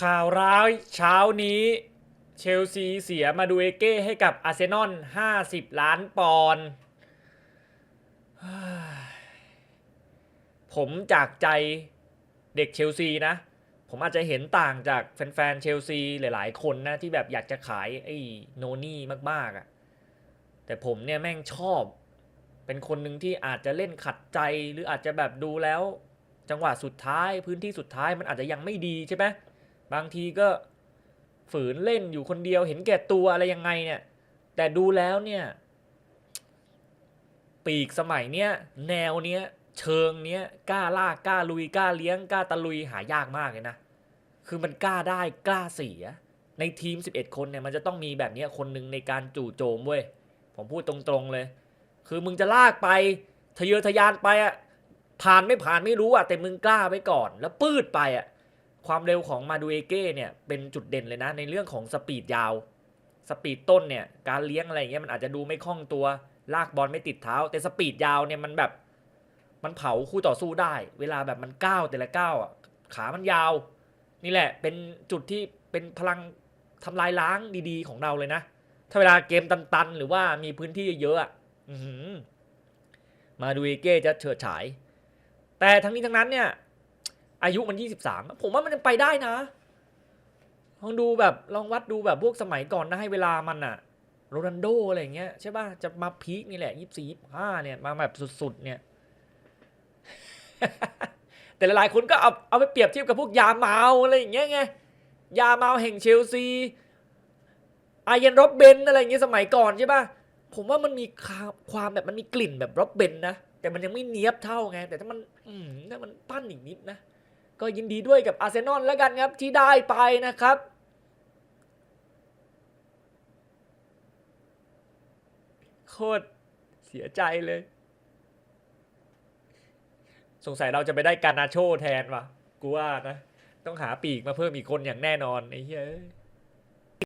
ข่าวร้ายเช้านี้เชลซีเสียมาดูเอเก้ให้กับอาร์เซนอล50 ล้านปอนด์ผมจากใจเด็กเชลซีนะ ผมอาจจะเห็นต่างจากแฟนๆเชลซีหลายๆคนนะ ที่แบบอยากจะขายไอ้โนนี่มากๆอะ่ะแต่ผมเนี่ยแม่งชอบ เป็นคนหนึ่งที่อาจจะเล่นขัดใจหรืออาจจะแบบดูแล้ว จังหวะสุดท้ายพื้นที่สุดท้ายมันอาจจะยังไม่ดีใช่ไหม บางทีก็ฝืนเล่นอยู่คนเดียวเห็นแก่ตัวอะไรยังไงเนี่ย แต่ดูแล้วเนี่ย ปีกสมัยเนี้ยแนวเนี้ยเชิงเนี้ยกล้าลากกล้าลุยกล้าเลี้ยงกล้าตะลุยหายากมากเลยนะคือมันกล้าได้กล้าเสีย ในทีม 11 คนเนี่ยมันจะต้องมีแบบนี้คนหนึ่งในการจู่โจมเว้ยผมพูดตรงๆเลย คือมึงจะลากไปทะเยอทะยานไปอะผ่านไม่ผ่านไม่รู้อะแต่มึงกล้าไปก่อน แล้วปืดไปอะ ความเร็วของมาดูเอเก้เนี่ยเป็นจุดเด่นเลยนะในเรื่องของสปีดยาว สปีดต้นเนี่ยการเลี้ยงอะไรเงี้ยมันอาจจะดูไม่คล่องตัวลากบอลไม่ติดเท้า แต่สปีดยาวเนี่ยมันแบบมันเผาคู่ต่อสู้ได้ เวลาแบบมันก้าวแต่ละก้าวอะขามันยาว นี่แหละเป็นจุดที่เป็นพลังทำลายล้างดีๆของเราเลยนะ ถ้าเวลาเกมตันๆ หรือว่ามีพื้นที่เยอะๆอะมาดูเอเก้จะเฉิดฉาย แต่ทั้งนี้ทั้งนั้นเนี่ย อายุมัน23ผมว่ามันยังไปได้นะ ลองดูแบบลองวัดดูแบบพวกสมัยก่อนนะให้เวลามันอะโรนัลโดอะไรอย่างเงี้ยใช่ป่ะจะมาพีคนี่แหละยี่สี่ยี่ห้าเนี่ยมาแบบสุดๆเนี่ย แต่หลายๆคนก็เอาเอาไปเปรียบเทียบกับพวกยาเมาอะไรอย่างเงี้ยไงยาเมาแห่งเชลซีอาเยนโรบเบนอะไรอย่างเงี้ยสมัยก่อนใช่ป่ะผมว่ามันมีความแบบมันมีกลิ่นแบบโรบเบนนะแต่มันยังไม่เนี้ยบเท่าไง แต่ถ้ามันอืมถ้ามันปั้นอีกนิดนะ ก็ยินดีด้วยกับอาร์เซนอลแล้วกันครับที่ได้ไปนะครับโคตรเสียใจเลย สงสัยเราจะไปได้การนาโชแทนว่ะกูว่านะ ต้องหาปีกมาเพิ่มอีกคนอย่างแน่นอนไอ้เหี้ย